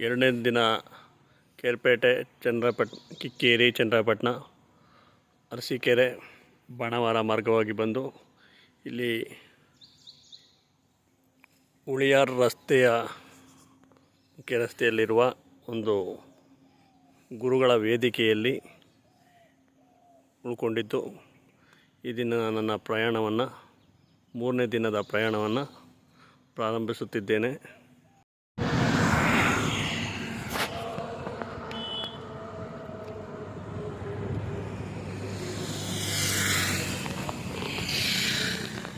ಎರಡನೇ ದಿನ ಕೇರ್ಪೇಟೆ, ಚಂದ್ರಪಟ್, ಕಿಕ್ಕೇರಿ ಚಂದ್ರಪಟ್ಟಣ ಅರಸೀಕೆರೆ, ಬಣವಾರ ಮಾರ್ಗವಾಗಿ ಬಂದು ಇಲ್ಲಿ ಉಳಿಯಾರ್ ರಸ್ತೆಯ ಮುಖ್ಯ ರಸ್ತೆಯಲ್ಲಿರುವ ಒಂದು ಗುರುಗಳ ವೇದಿಕೆಯಲ್ಲಿ ಉಳ್ಕೊಂಡಿದ್ದು. ಈ ದಿನ ನನ್ನ ಪ್ರಯಾಣವನ್ನು, ಮೂರನೇ ದಿನದ ಪ್ರಯಾಣವನ್ನು ಪ್ರಾರಂಭಿಸುತ್ತಿದ್ದೇನೆ.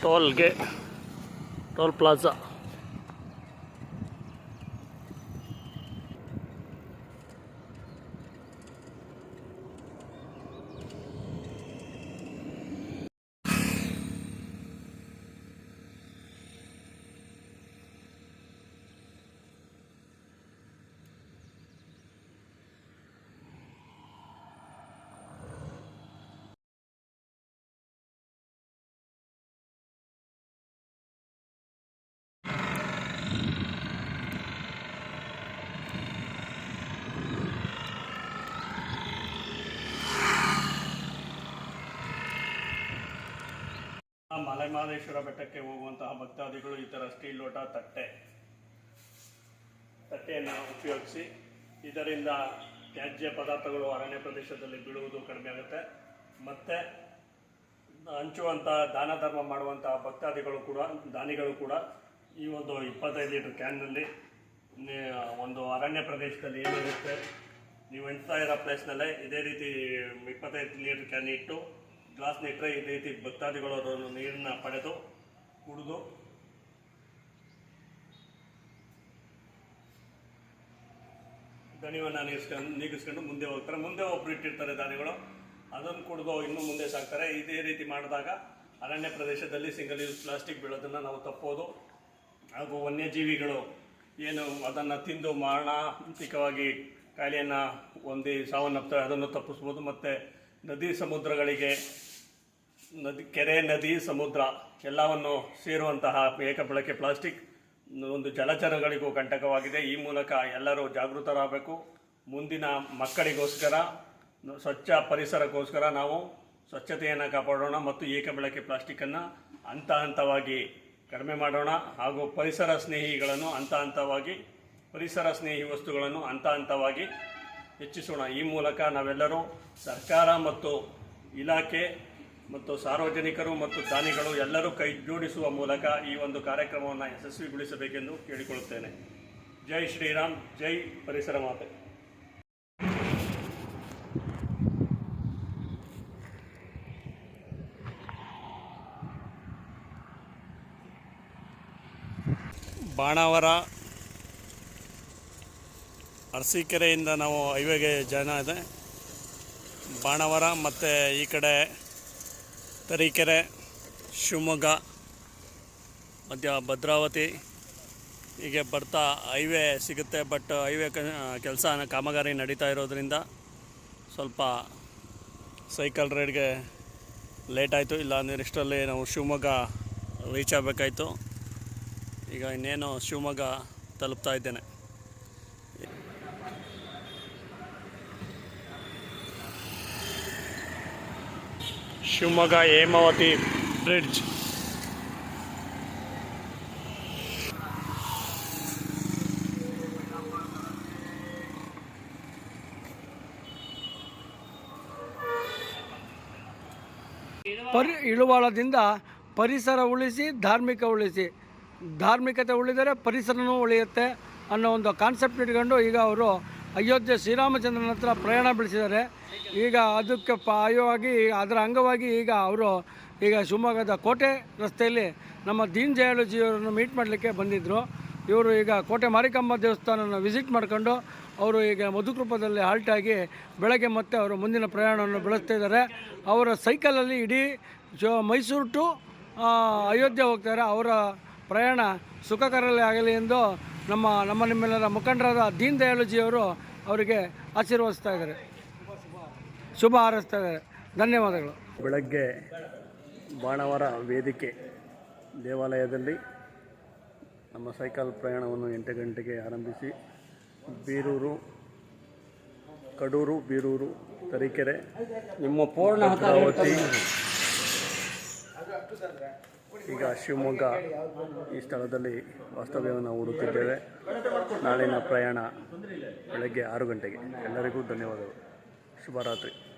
Toll gate toll plaza Male Mahadeshwara ಬೆಟ್ಟಕ್ಕೆ ಹೋಗುವಂತಹ ಭಕ್ತಾದಿಗಳು ಈ ಥರ ಸ್ಟೀಲ್ ಲೋಟ ತಟ್ಟೆ. ತಟ್ಟೆಯನ್ನು ಉಪಯೋಗಿಸಿ ಇದರಿಂದ ತ್ಯಾಜ್ಯ ಪದಾರ್ಥಗಳು ಅರಣ್ಯ ಪ್ರದೇಶದಲ್ಲಿ ಬೀಳುವುದು ಕಡಿಮೆ ಆಗುತ್ತೆ. ಮತ್ತು ಹಂಚುವಂಥ ದಾನ ಧರ್ಮ ಮಾಡುವಂಥ ಭಕ್ತಾದಿಗಳು ಕೂಡ, ದಾನಿಗಳು ಕೂಡ ಈ ಒಂದು ಇಪ್ಪತ್ತೈದು ಲೀಟರ್ ಕ್ಯಾನ್ನಲ್ಲಿ ಒಂದು ಅರಣ್ಯ ಪ್ರದೇಶದಲ್ಲಿ ಏನಿರುತ್ತೆ ನೀವು ಎಂಟ್ತಾ ಇರೋ ಪ್ಲೇಸ್ನಲ್ಲೇ ಇದೇ ರೀತಿ ಇಪ್ಪತ್ತೈದು ಲೀಟರ್ ಕ್ಯಾನ್ ಇಟ್ಟು ಗ್ಲಾಸ್ನ ಇಟ್ಟರೆ ಇದೇ ರೀತಿ ಭಕ್ತಾದಿಗಳು ನೀರನ್ನ ಪಡೆದು ಕುಡಿದು ದಣಿವನ್ನು ನೀಗಿಸ್ಕೊಂಡು ನೀಗಿಸ್ಕೊಂಡು ಮುಂದೆ ಹೋಗ್ತಾರೆ. ಮುಂದೆ ಒಬ್ಬರು ಇಟ್ಟಿರ್ತಾರೆ ದಾನಿಗಳು ಅದನ್ನು ಕುಡಿದು ಇನ್ನೂ ಮುಂದೆ ಸಾಕ್ತಾರೆ. ಇದೇ ರೀತಿ ಮಾಡಿದಾಗ ಅರಣ್ಯ ಪ್ರದೇಶದಲ್ಲಿ ಸಿಂಗಲ್ ಯೂಸ್ ಪ್ಲಾಸ್ಟಿಕ್ ಬೀಳೋದನ್ನು ನಾವು ತಪ್ಪೋದು. ಹಾಗೂ ವನ್ಯಜೀವಿಗಳು ಏನು ಅದನ್ನು ತಿಂದು ಮಾರಣಾಂತಿಕವಾಗಿ ಕಾಯಿಲೆಯನ್ನು ಹೊಂದಿ ಸಾವನ್ನಪ್ತಾರೆ, ಅದನ್ನು ತಪ್ಪಿಸ್ಬೋದು. ಮತ್ತು ನದಿ ಸಮುದ್ರಗಳಿಗೆ, ನದಿ, ಕೆರೆ, ನದಿ, ಸಮುದ್ರ ಎಲ್ಲವನ್ನು ಸೇರುವಂತಹ ಏಕಬಳಕೆ ಪ್ಲಾಸ್ಟಿಕ್ ಒಂದು ಜಲಚರಗಳಿಗೂ ಕಂಟಕವಾಗಿದೆ. ಈ ಮೂಲಕ ಎಲ್ಲರೂ ಜಾಗೃತರಾಗಬೇಕು. ಮುಂದಿನ ಮಕ್ಕಳಿಗೋಸ್ಕರ, ಸ್ವಚ್ಛ ಪರಿಸರಕ್ಕೋಸ್ಕರ ನಾವು ಸ್ವಚ್ಛತೆಯನ್ನು ಕಾಪಾಡೋಣ ಮತ್ತು ಏಕಬಳಕೆ ಪ್ಲಾಸ್ಟಿಕ್ಕನ್ನು ಹಂತ ಹಂತವಾಗಿ ಕಡಿಮೆ ಮಾಡೋಣ ಹಾಗೂ ಪರಿಸರ ಸ್ನೇಹಿಗಳನ್ನು ಹಂತ ಹಂತವಾಗಿ, ಪರಿಸರ ಸ್ನೇಹಿ ವಸ್ತುಗಳನ್ನು ಹಂತ ಹಂತವಾಗಿ ಹೆಚ್ಚಿಸೋಣ. ಈ ಮೂಲಕ ನಾವೆಲ್ಲರೂ ಸರ್ಕಾರ ಮತ್ತು ಇಲಾಖೆ ಮತ್ತು ಸಾರ್ವಜನಿಕರು ಮತ್ತು ದಾನಿಗಳು ಎಲ್ಲರೂ ಕೈ ಜೋಡಿಸುವ ಮೂಲಕ ಈ ಒಂದು ಕಾರ್ಯಕ್ರಮವನ್ನು ಯಶಸ್ವಿಗೊಳಿಸಬೇಕೆಂದು ಕೇಳಿಕೊಳ್ಳುತ್ತೇನೆ. ಜೈ ಶ್ರೀರಾಮ್, ಜೈ ಪರಿಸರ ಮಾತೆ. ಬಾಣಾವರ ಅರಸೀಕೆರೆಯಿಂದ ನಾವು ಹೈವೇಗೆ ಜಾಯ್ನ್ ಇದೆ ಬಾಣವರ ಮತ್ತು ಈ ಕಡೆ ತರೀಕೆರೆ, ಶಿವಮೊಗ್ಗ, ಮಧ್ಯ ಭದ್ರಾವತಿ ಹೀಗೆ ಬರ್ತಾ ಹೈವೇ ಸಿಗುತ್ತೆ. ಬಟ್ ಹೈವೇ ಕೆಲಸ ಕಾಮಗಾರಿ ನಡೀತಾ ಇರೋದ್ರಿಂದ ಸ್ವಲ್ಪ ಸೈಕಲ್ ರೈಡ್ಗೆ ಲೇಟ್ ಆಯಿತು. ಇಲ್ಲ ಅಂದರೆ ನಾವು ಶಿವಮೊಗ್ಗ ರೀಚ್ ಆಗಬೇಕಾಯಿತು. ಈಗ ಇನ್ನೇನು ಶಿವಮೊಗ್ಗ ತಲುಪ್ತಾ ಇದ್ದೇನೆ. ಶಿವಮೊಗ್ಗ, ಹೇಮಾವತಿ ಬ್ರಿಡ್ಜ್. ಪರಿ, ಇಳುವಾಳದಿಂದ ಪರಿಸರ ಉಳಿಸಿ, ಧಾರ್ಮಿಕ ಉಳಿಸಿ. ಧಾರ್ಮಿಕತೆ ಉಳಿದರೆ ಪರಿಸರನೂ ಉಳಿಯುತ್ತೆ ಅನ್ನೋ ಒಂದು ಕಾನ್ಸೆಪ್ಟ್ ಇಟ್ಕೊಂಡು ಈಗ ಅವರು ಅಯೋಧ್ಯೆ ಶ್ರೀರಾಮಚಂದ್ರನ ಹತ್ರ ಪ್ರಯಾಣ ಬೆಳೆಸಿದ್ದಾರೆ. ಈಗ ಅದಕ್ಕೆ ಪಾಯವಾಗಿ ಅದರ ಅಂಗವಾಗಿ ಈಗ ಅವರು, ಈಗ ಶಿವಮೊಗ್ಗದ ಕೋಟೆ ರಸ್ತೆಯಲ್ಲಿ ನಮ್ಮ ದೀನ್ ದಯಾಳುಜಿಯವರನ್ನು ಮೀಟ್ ಮಾಡಲಿಕ್ಕೆ ಬಂದಿದ್ದರು ಇವರು ಈಗ ಕೋಟೆ ಮಾರಿಕಮ್ಮ ದೇವಸ್ಥಾನನ ವಿಸಿಟ್ ಮಾಡ್ಕೊಂಡು ಅವರು ಈಗ ಮಧುಕೃಪದಲ್ಲಿ ಹಾಲ್ಟಾಗಿ ಬೆಳಗ್ಗೆ ಮತ್ತೆ ಅವರು ಮುಂದಿನ ಪ್ರಯಾಣವನ್ನು ಬೆಳೆಸ್ತಾ ಇದ್ದಾರೆ. ಅವರ ಸೈಕಲಲ್ಲಿ ಇಡೀ ಜೋ ಮೈಸೂರು ಟು ಅಯೋಧ್ಯೆ ಹೋಗ್ತಾರೆ. ಅವರ ಪ್ರಯಾಣ ಸುಖಕರಲ್ಲೇ ಆಗಲಿ ಎಂದು ನಮ್ಮ ನಮ್ಮ ನಿಮ್ಮೆಲ್ಲರ ಮುಖಂಡರಾದ ದೀನ್ ದಯಾಳುಜಿಯವರು ಅವರಿಗೆ ಆಶೀರ್ವದಿಸ್ತಾ ಇದ್ದಾರೆ. ಶುಭ ಹಾರೈಸ್ತಾ ಇದ್ದಾರೆ. ಧನ್ಯವಾದಗಳು. ಬೆಳಗ್ಗೆ ಬಾಣವರ ವೇದಿಕೆ ದೇವಾಲಯದಲ್ಲಿ ನಮ್ಮ ಸೈಕಲ್ ಪ್ರಯಾಣವನ್ನು ಎಂಟು ಗಂಟೆಗೆ ಆರಂಭಿಸಿ ಬೀರೂರು ಕಡೂರು ಬೀರೂರು ತರೀಕೆರೆ ನಿಮ್ಮ ಪೂರ್ಣ ಭದ್ರಾವತಿ ಈಗ ಶಿವಮೊಗ್ಗ ಈ ಸ್ಥಳದಲ್ಲಿ ವಾಸ್ತವ್ಯವನ್ನು ಹುಡುಕಿದ್ದೇವೆ ನಾಳಿನ ಪ್ರಯಾಣ ಬೆಳಗ್ಗೆ ಆರು ಗಂಟೆಗೆ. ಎಲ್ಲರಿಗೂ ಧನ್ಯವಾದಗಳು. ಶುಭರಾತ್ರಿ.